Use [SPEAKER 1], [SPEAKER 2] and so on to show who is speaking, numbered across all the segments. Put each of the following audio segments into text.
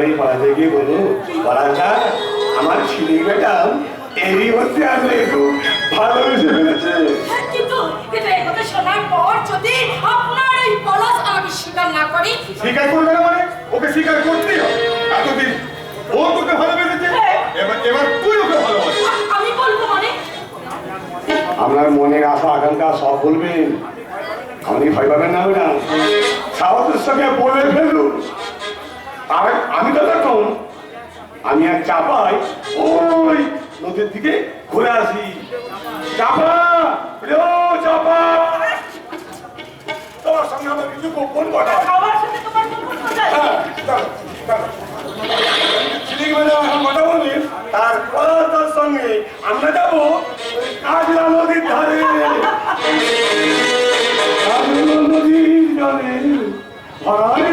[SPEAKER 1] এই পাড়াতে গিয়ে বলব পাড়াটা আমার ছেলে বেটা এরই মধ্যে আমি একটু ভালোবেসে ফেলেছে
[SPEAKER 2] হ্যাঁ, কিন্তু কিন্তু এই শোনার পর যদি আপনার এই পলাশ আমাকে স্বীকার না করে
[SPEAKER 1] স্বীকার করবে না মানে? ওকে স্বীকার করতেই হবে। এতদিন ও তোকে ভালোবেসেছে এবার এবার তুই ওকে ভালোবাসিস।
[SPEAKER 2] আমি বলব মানে?
[SPEAKER 1] আপনার মনের আশা আকাঙ্ক্ষা সব বলবেন আপনি ভয় পাবেন না ম্যাডাম। সাহসের সঙ্গে বলে ফেলুন। আর আমি তো দেখুন আমি এক চাপাই ওই নদীর দিকে ঘুরে আসি। চাপা চাপা। তোমার সঙ্গে আমার কিছু গোপন কথা হ্যাঁ, তার কথার সঙ্গে আমরা যাব কাজলা নদীর ধারে। কাজলা নদীর জলে ভরার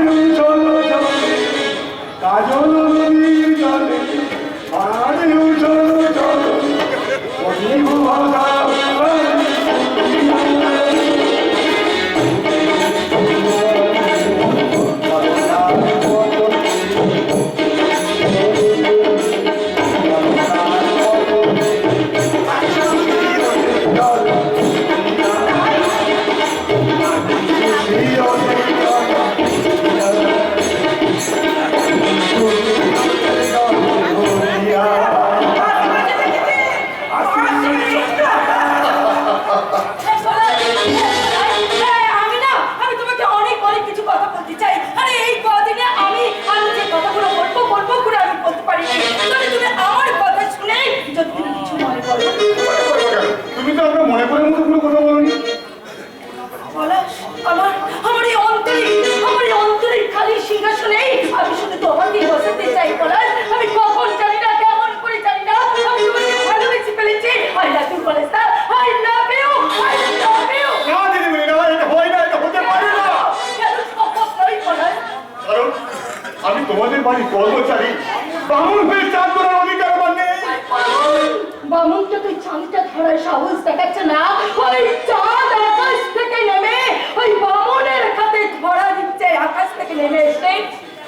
[SPEAKER 2] ধরার সাহস দেখাচ্ছে না। ওই চাঁদ আকাশ থেকে নেমে ওই বামুনের হাতে ধরা দিচ্ছে আকাশ থেকে নেমে এসে।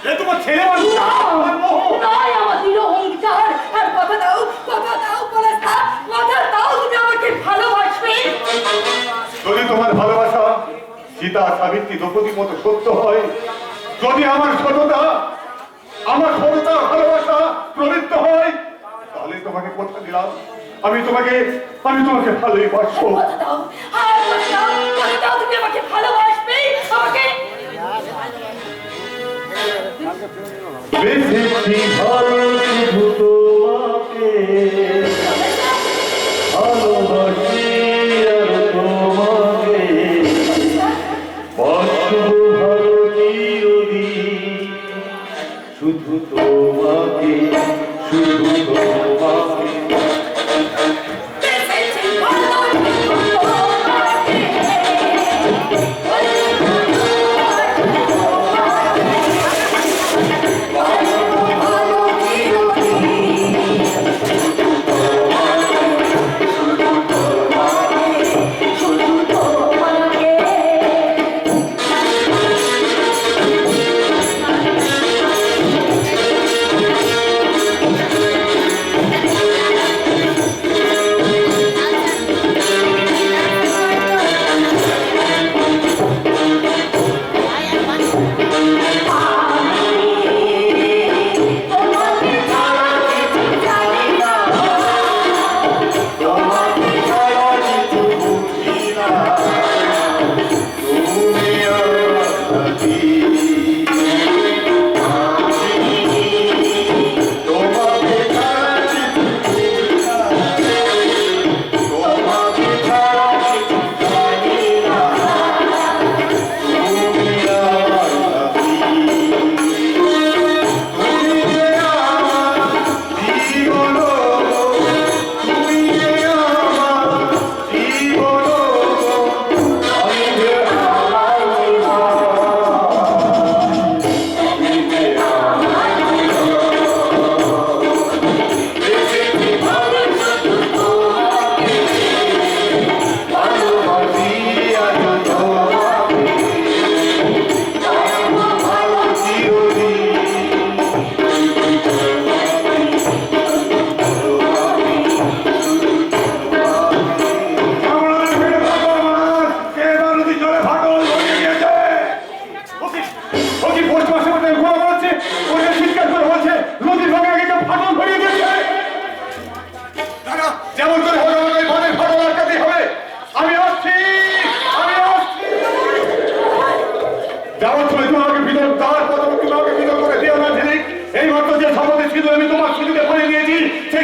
[SPEAKER 1] এ তোমার ছেলে মানুষ? না, আমার
[SPEAKER 2] আমার দৃঢ় অঙ্গীকার আর কথা দাও কথা দাও বলে কথা দাও তুমি আমাকে ভালোবাসবে।
[SPEAKER 1] যদি তোমার ভালোবাসা সীতা সাবিত্রী দ্রৌপদীর মতো সত্য হয় যদি আমার সততা আমার সততা ভালোবাসা প্রবৃত্ত হয় তাহলে তোমাকে কথা দিলাম? আমি তোমাকে আমি তোমাকে
[SPEAKER 2] ভালোবাসবো। তুমি আমাকে ভালোবাসবে? আমাকে?
[SPEAKER 1] বেশি ভালো তোমাকে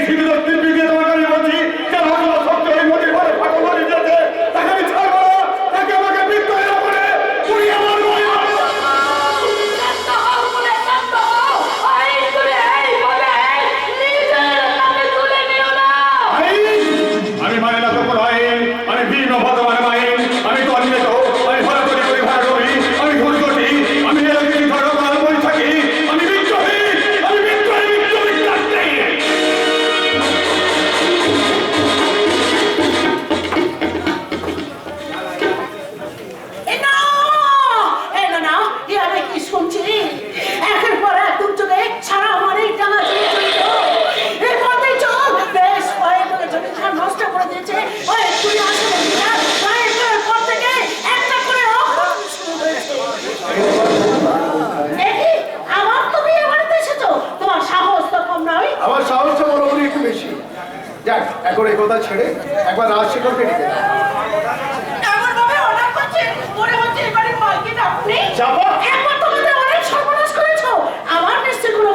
[SPEAKER 3] দিয়েছি
[SPEAKER 4] এখন এই কথা ছেড়ে একবার রাজশেখরকে ডেকে।
[SPEAKER 5] একবার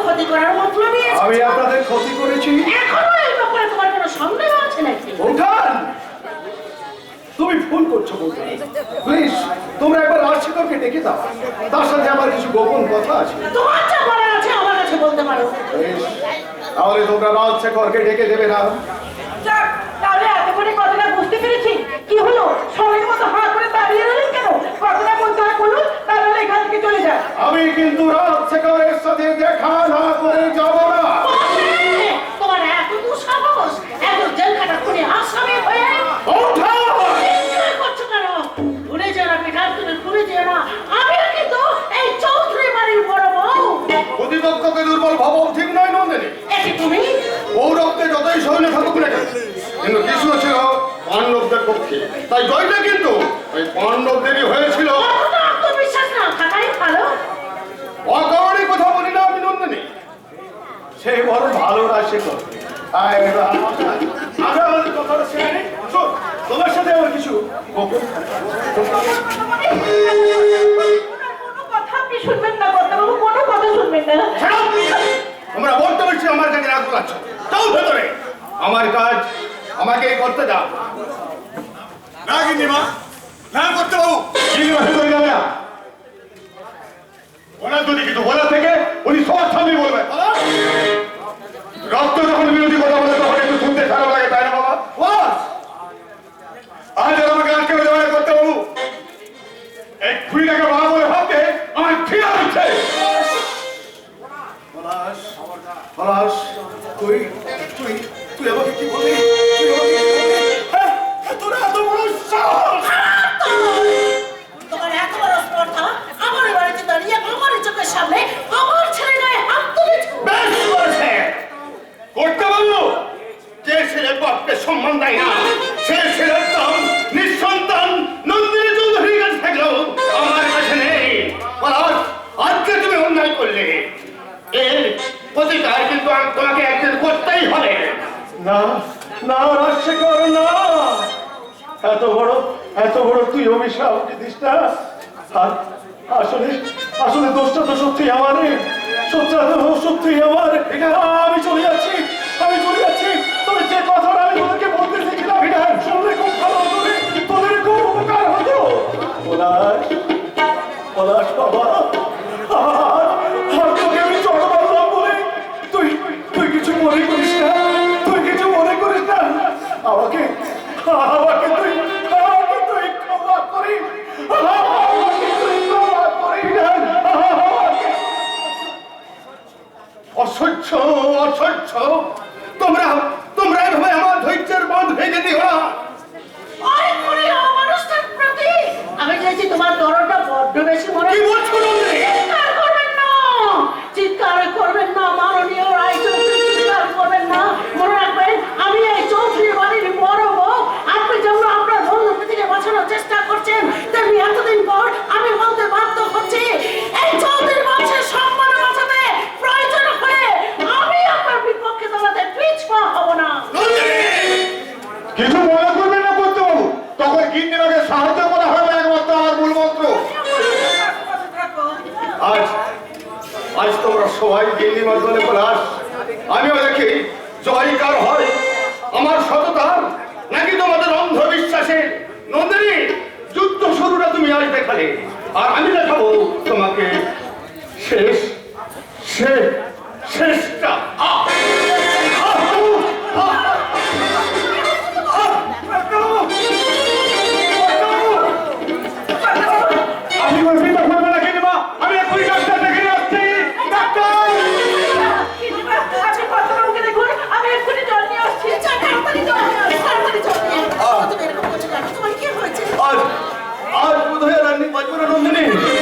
[SPEAKER 5] ক্ষতি করার
[SPEAKER 4] আমি আপনাদের ক্ষতি করেছি। তুমি ফোন করছ বলতে প্লিজ তোমরা একবার রাজশেখরকে ডেকে দাও। তার সাথে আমার কিছু গোপন কথা আছে।
[SPEAKER 5] তোমার যা বলার আছে আমার কাছে বলতে পারো।
[SPEAKER 4] তাহলে তোমরা রাজশেখরকে ডেকে দেবে না।
[SPEAKER 5] যাক, তাহলে এতক্ষণে কথাটা বুঝতে পেরেছি। কি হলো? সবাই মতো হাঁ করে দাঁড়িয়ে রইলেন কেন? কথাটা বলতে হয় বলুন তাহলে চলে যান।
[SPEAKER 4] আমি কিন্তু রাজশেখরের সাথে দেখা না করে যাব। কৌরবকে যতই সহনে থাকুক না কেন কিন্তু কৃষ্ণ ছিল পাণ্ডবদের পক্ষে। তাই জয়টা কিন্তু ওই পাণ্ডবদেরই হয়েছিল। অকারণে কথা বলি না আমি নন্দিনী সে বড় ভালো রাশি তোমার সাথে আমার কিছু গোপন
[SPEAKER 5] ওনার কোনো কথা আপনি শুনবেন না, কথা শুনবেন না।
[SPEAKER 4] তোমরা বলতে পারছি আমার কাছে রাগ লাগছে যাও ভেতরে। আমার কাজ আমাকে করতে দাও।
[SPEAKER 3] না কিন্তু মা না করতে বাবু। কিন্তু ভেতরে যাবে না। ওনার যদি কিছু বলার থেকে উনি সবার সামনে বলবেন। রক্ত যখন বিরোধী কথা বলে তখন একটু শুনতে খারাপ লাগে তাই না বাবা? আজ আমাকে আজকে যাবে করতে বাবু। এই খুঁড়িটাকে বাবা বলে ভাবতে আমার ঘৃণা হচ্ছে।
[SPEAKER 4] পলাশ পলাশ তুই তুই তুই আমাকে কি বললি? তুই আমাকে কি বললি? হ্যাঁ হ্যাঁ, তোর এত বড় সাহস!
[SPEAKER 5] তোমার এত বড় স্পর্ধা, আমার বাড়িতে দাঁড়িয়ে আমার চোখের সামনে আমার ছেলে গায়ে হাত তুলেছো।
[SPEAKER 4] বেশ করেছে করতে পারব যে ছেলে বাপকে সম্মান দেয় না সে ছেলের দাম নিঃসন্তান নন্দিনী চৌধুরীর কাছে থাকলেও আমার কাছে নেই। আজকে তুমি অন্যায় করলে। এর প্রতিকার কিন্তু তোমাকে করতেই হবে।
[SPEAKER 3] না না, রাজশেখর, না। এত বড় এত বড় তুই অভিশাপ দিস না আসলে আসলে দোষটা তো সত্যি আমার। সত্যি আমার। আমি চলে যাচ্ছি। আমাকে তুই আমাকে তুই ক্ষমা করিস আমাকে তুই ক্ষমা করিস
[SPEAKER 4] অসহ্য অসহ্য। তোমরা তোমরা এভাবে আমার ধৈর্যের বাঁধ ভেঙে দিও না
[SPEAKER 5] ওই প্রতি আমি চাইছি তোমার দরদটা বড্ড বেশি মনে
[SPEAKER 4] কি বলছো আজ আজ তোমরা সবাই গেলি মাধ্যমে পলাশ
[SPEAKER 6] আমিও দেখি জয়কার হয়। আমার সততার নাকি তোমাদের অন্ধবিশ্বাসে? নন্দিনী, যুদ্ধ শুরুটা তুমি আজ দেখালে। আর আমি দেখাবো তোমাকে শেষ শেষ, শেষটা। হয় রান্নি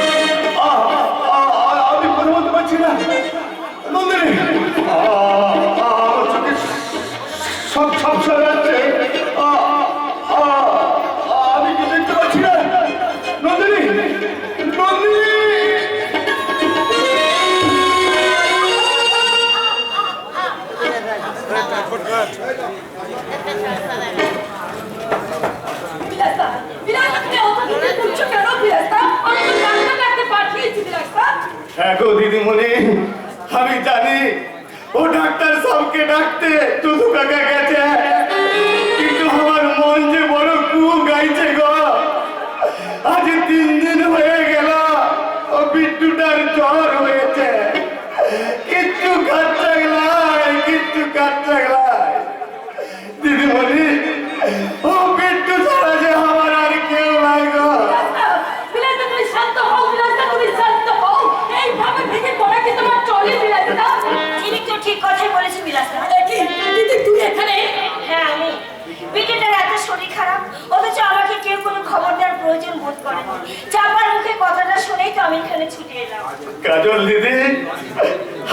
[SPEAKER 7] প্রয়োজন বোধ করে না চাপার মুখে কথাটা শুনেই তো আমি এখানে ছুটে এলাম।
[SPEAKER 6] কাজল দিদি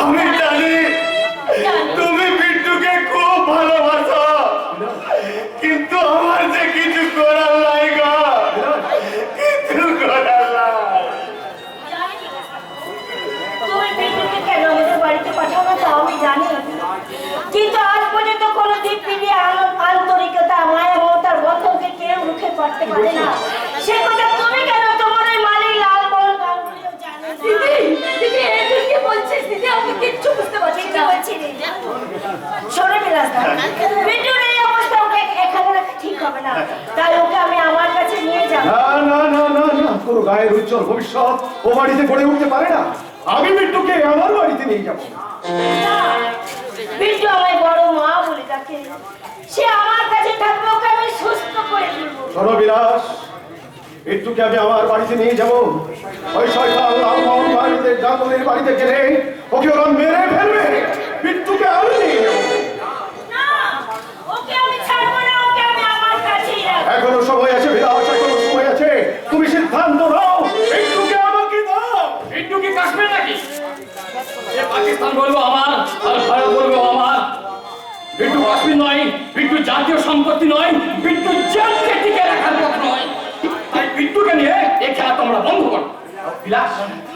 [SPEAKER 6] আমি জানি। তুমি বিট্টুকে খুব ভালোবাসো কিন্তু আমার যে কিছু করার নাই গো কিছু করার নাই।
[SPEAKER 7] জানি তুমি বিন্দুকে কেন আমাদের বাড়িতে পাঠাও না তা আমি জানি কিন্তু আজ পর্যন্ত কোনো দিক ফিরিয়ে আলো-
[SPEAKER 3] উজ্জ্বল ভবিষ্যৎ ও বাড়িতে গড়ে উঠতে পারে না। আমি বিট্টুকে আমার বাড়িতে নিয়ে যাব।
[SPEAKER 7] না, বিট্টু আমায় বড় মা বলে সে আমার কাছে থাকবে ওকে আমি সুস্থ করে তুলবো।
[SPEAKER 3] শোনো বিলাস বিট্টুকে আমি আমার বাড়িতে নিয়ে যাব। ওই শয়তান লালমোহন বাড়িতে বাড়িতে গেলে ওকে ওরা মেরে ফেলবে। বিট্টুকে আমি নিয়ে যাব। এখনও সময় আছে বিলাস এখনও সময় আছে। তুমি সিদ্ধান্ত নাও।
[SPEAKER 8] সম্পত্তি নয় বিট্টু জেলকে টিকে রাখার পথ নয়। তাই বিট্টুকে নিয়ে এই খেলা তোমরা বন্ধ করো। বিলাস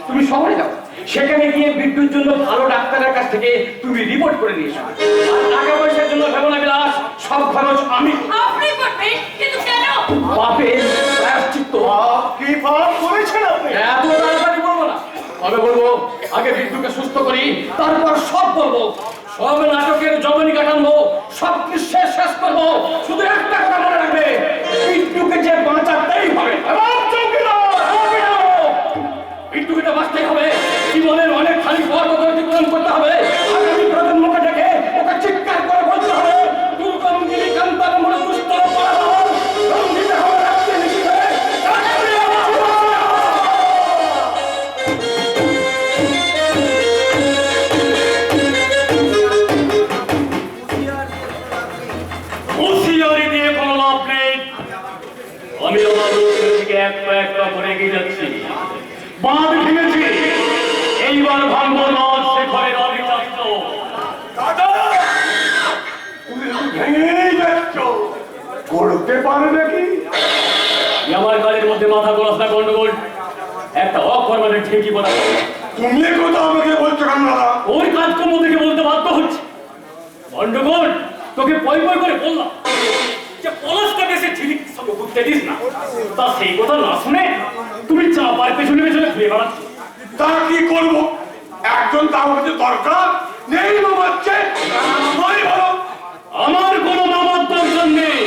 [SPEAKER 8] তুমি শহরে যাও। সেখানে গিয়ে বিট্টুর জন্য ভালো ডাক্তারের কাছ থেকে তুমি রিপোর্ট করে নিয়ে এসো। আর টাকা পয়সার জন্য ভেবো না বিলাস সব খরচ আমি।
[SPEAKER 2] আপনি করবেন, কিন্তু কেন?
[SPEAKER 8] বাপের প্রায়শ্চিত্ত।
[SPEAKER 3] কি পাপ করেছেন আপনি?
[SPEAKER 8] এত তাড়াতাড়ি বলব না। তবে বলব? আগে বিদ্যুৎকে সুস্থ করি তারপর সব বলব। সব নাটকের জমনি কাটানো সব কিছু শেষ করব। শুধু একটা কথা মনে রাখবে বিট্টুকে যে বাঁচাতেই হবে বিট্টুকে বাঁচতেই হবে। জীবনের অনেক খালি পর্ব অতিক্রম তোকে পয় পয় করে বললাম যে পলাশটাকে সে ঠিক সঙ্গে ঘুরতে দিস না। তা সেই কথা না শুনে তুমি চাপার পেছনে পেছনে ঘুরে বেড়াচ্ছ।
[SPEAKER 3] তা কি করব? একজন তার হচ্ছে দরকার?
[SPEAKER 1] নেই মামাচ্ছে
[SPEAKER 9] আমার কোনো মামার দরকার নেই।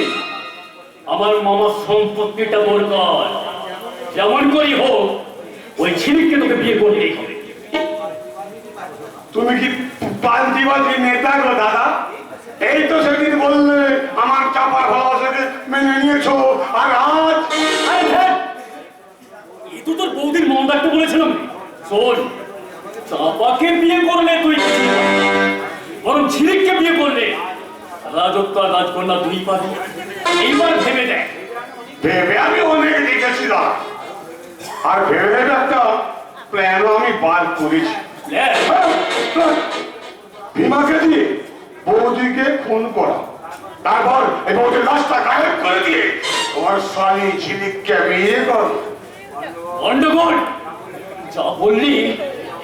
[SPEAKER 9] আমার মামার সম্পত্তিটা দরকার যেমন করি হোক ওই ছিলিককে তোকে বিয়ে করতেই হবে।
[SPEAKER 1] তুমি কি পাল্টি নেতা গো দাদা? এই তো সেদিন বললে আমার চাপার ভালোবাসাকে মেনে নিয়েছো আর আজ
[SPEAKER 9] এ তো তোর বৌদির মন রাখতে বলেছিলাম। শোন চাপাকে বিয়ে করলে তুই। বরং ঝিলিককে বিয়ে করলে রাজত্ব আর রাজকন্যা দুই পাবি। এইবার ভেবে দেখ।
[SPEAKER 1] ভেবে আমি অনেক দেখেছি দাদা আর ভেবে ভেবে একটা প্ল্যানও আমি বার করেছি।
[SPEAKER 9] দেখ,
[SPEAKER 1] ভীমাকে দিয়ে বৌদিকে খুন করা। তারপর এই বৌদির লাশটা গায়েব করে দিয়ে তোমার শালি ঝিলিককে বিয়ে করো।
[SPEAKER 9] যা বললি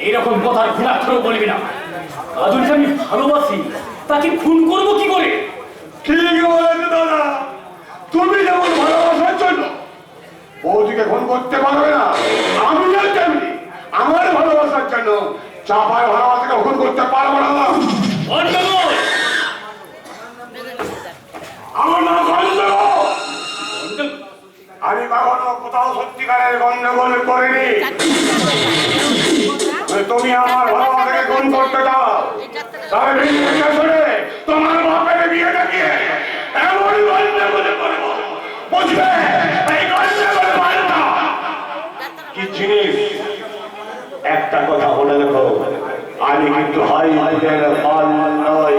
[SPEAKER 9] এইরকম কথার ঘুণাক্ষরও বলবি না। আমি ভালোবাসি তাকে খুন করব কি করে?
[SPEAKER 1] ঠিক বলেছে দাদা? তুমি যেমন ভালোবাসার জন্য বৌদিকে খুন করতে পারবে না আমি তেমনি আমার ভালোবাসার জন্য চাপার ভালোবাসাকে খুন করতে পারব না।
[SPEAKER 9] গন্ডগোল!
[SPEAKER 1] আমার নাম গন্ডগোল আমি কখনো কোথাও সত্যিকারের গন্ডগোল করিনি। তুমি আমার ভালোবাসাকে খুন করতে তবে শুনে তোমার বাপের বিয়ে দেখিয়ে এমন গন্ডগোলে করব। বুঝবে এই গন্ডগোল মানে না কি জিনিস? একটা কথা মনে রেখো আমি কিন্তু হাই হাইদের ফল নই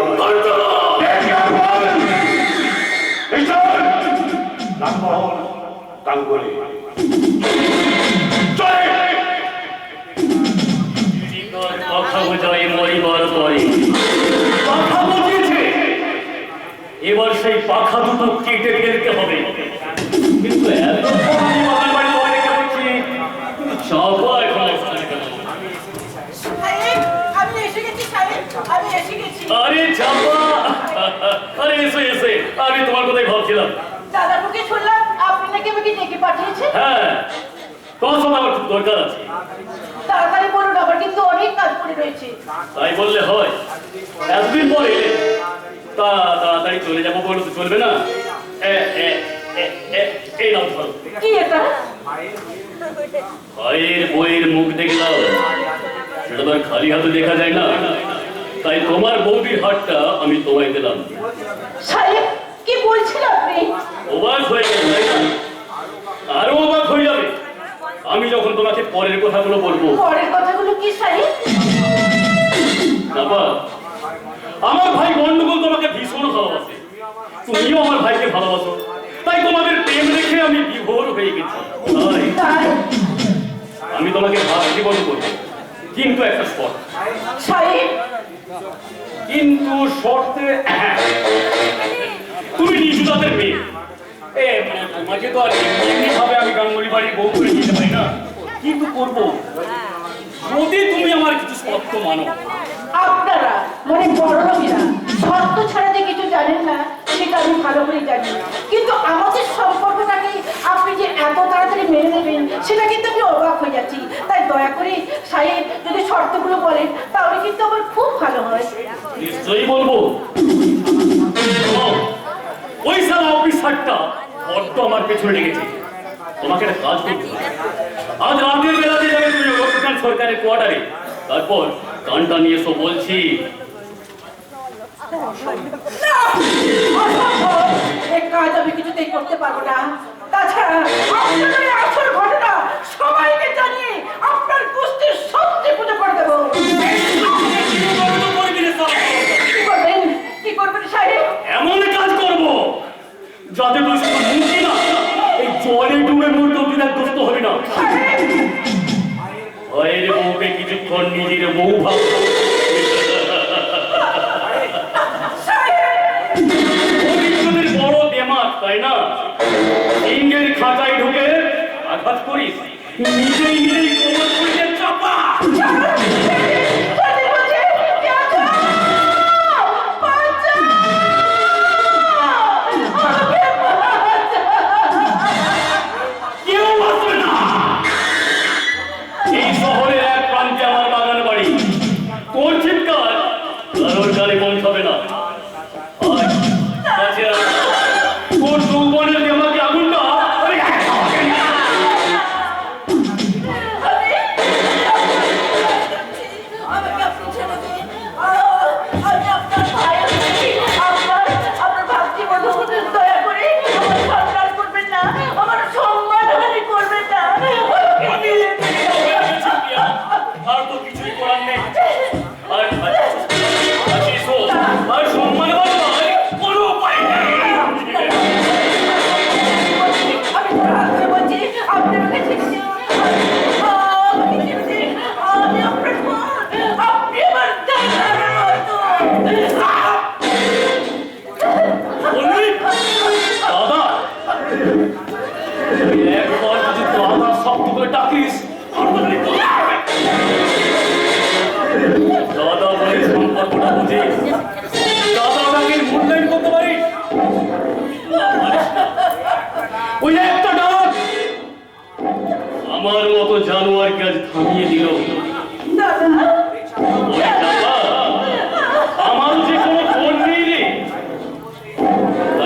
[SPEAKER 9] কথা মরিবার পরে। পাখা বজিয়েছে এবার সেই পাখা দুটো কেটে ফেলতে হবে। কিন্তু এত আরে চাপা আরে এসে এসে। আমি তোমার কথাই ভাবছিলাম।
[SPEAKER 7] দাদাবুকে শুনলাম আপনি নাকি আমাকে ডেকে পাঠিয়েছেন।
[SPEAKER 9] হ্যাঁ তোমার সাথে আমার খুব দরকার আছে।
[SPEAKER 7] তাড়াতাড়ি বলুন আমার কিন্তু অনেক কাজ পড়ে রয়েছে।
[SPEAKER 9] তাই বললে হয়। এতদিন পরে তা তাড়াতাড়ি চলে যাব বলে তো চলবে না? এ, এ, এই নাও ধরো।
[SPEAKER 7] কি এটা?
[SPEAKER 9] ভাইয়ের বইয়ের মুখ দেখলাম সেটা তো আর খালি হাতে দেখা যায় না। তাই তোমার বৌদির হাতটা আমি তোমায় দিলাম।
[SPEAKER 7] সাহেব কি বলছেন আপনি?
[SPEAKER 9] অবাক হয়ে গেল তাই না আরও অবাক হয়ে যাবে। আমি যখন তোমাকে পরের কথাগুলো বলব।
[SPEAKER 7] পরের কথাগুলো কি সাহেব
[SPEAKER 9] বাবা আমার ভাই গন্ডগোল তোমাকে ভীষণ ভালোবাসে। তুমিও আমার ভাইকে ভালোবাসো। তাই তোমাদের প্রেম দেখে আমি বিভোর হয়ে গেছি। আমি তোমাকে ভাব জীবন করব। কিন্তু একটা শর্ত।
[SPEAKER 7] সাহেব
[SPEAKER 9] কিন্তু শর্তে তুমি তাদের মেয়ে? এ মানে তোমাকে তো আর এমনি ভাবে আমি গাঙ্গুলি বাড়ির বউ করে দিতে পারি না। কিন্তু করব? যদি তুমি আমার কিছু শর্ত মানো।
[SPEAKER 7] আপনারা মানে বড় লোকেরা শর্ত ছাড়া যে কিছু জানেন না সেটা আমি ভালো করে জানি। কিন্তু আমাদের সম্পর্কটাকে আপনি যে এত তাড়াতাড়ি মেনে নেবেন সেটা কিন্তু আমি অবাক হয়ে যাচ্ছি। তাই দয়া করে সাহেব যদি শর্তগুলো বলেন তাহলে কিন্তু আমার খুব ভালো হয়।
[SPEAKER 9] নিশ্চয়ই বলব। ওই সালা অফিসারটা বড্ড আমার পেছনে লেগেছে। তোমাকে একটা কাজ করতে হবে। আজ রাতের বেলাতে যাবে তুমি রক্ষণ সরকারের কোয়ার্টারে, তারপর গানটা নিয়ে এসো বলছি।
[SPEAKER 7] সবাইকে জানিয়ে আপনার কুস্তির সত্যি পুজো করে দেবো।
[SPEAKER 9] যাতে তুই শুধু মুক্তি না, এই জলে ডুবে মরতে বিধাগ্রস্ত হবে না। ভয়ের কিছুক্ষণ নিজের বউ ভাব। বড় তাই না? ইংরের খাঁচায় ঢুকে আঘাত করিস। নিজেই নিজেই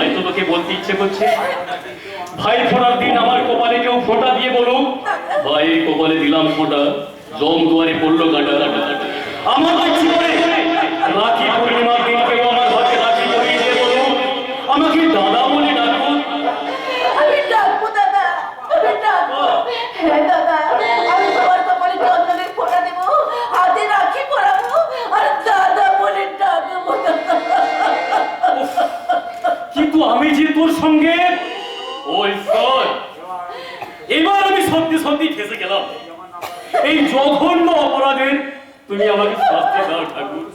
[SPEAKER 9] তাই তোমাকে বলতে ইচ্ছে করছে, ভাই ফোটার দিন আমার কপালে কেউ ফোটা দিয়ে বলো ভাই কপালে দিলাম ফোটা, জম দুয়ারে পড়ল কাটা আমার রাখি সঙ্গে। এবার আমি সত্যি সত্যি ফেসে গেলাম। এই জঘন্য অপরাধের তুমি আমাকে শাস্তি দাও, ঠাকুর।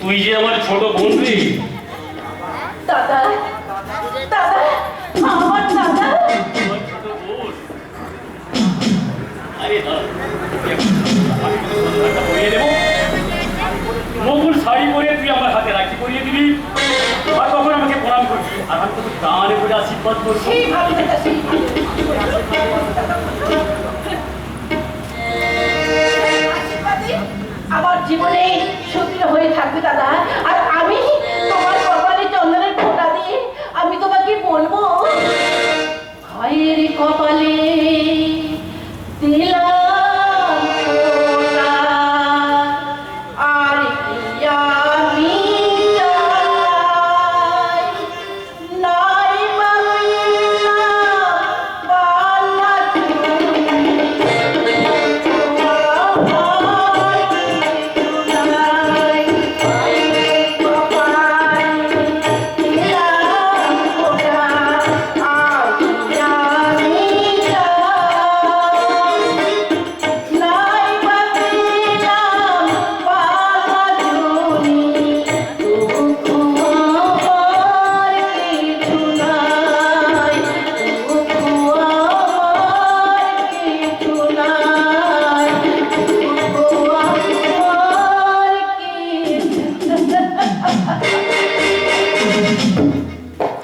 [SPEAKER 9] তুই যে আমার ছোট বোন রে
[SPEAKER 5] দাদা দাদা আমার দাদা।
[SPEAKER 9] আরে পরিয়ে দেবো শাড়ি পরে তুই আমার হাতে রাখি পরিয়ে দিবি আর তখন আমাকে প্রণাম করবি আর আমি তোকে কানে করে আশীর্বাদ করছি
[SPEAKER 5] আমার জীবনে সুদৃঢ় হয়ে থাকবে দাদা। আর আমি তোমার কপালে চন্দনের ফোঁটা দিয়ে আমি তোমাকে বলব ভাইয়ের কপালে দিলাম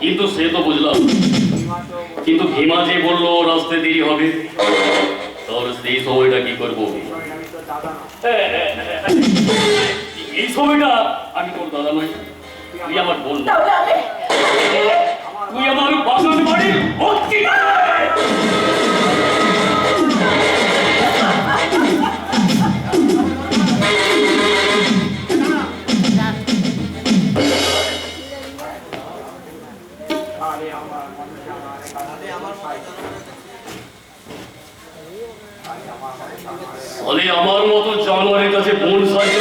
[SPEAKER 9] কিন্তু সে তো বুঝলাম। কিন্তু ভীমা যে বলল রাস্তায় দেরি হবে তাহলে সেই সময়টা কি করব? এই সময়টা আমি তোর দাদা নই তুই আমার
[SPEAKER 5] আমি
[SPEAKER 9] তুই আমার বাসন বাড়ির ভর্তি ফলে আমার মতো জানোয়ারের কাছে বোন ছিল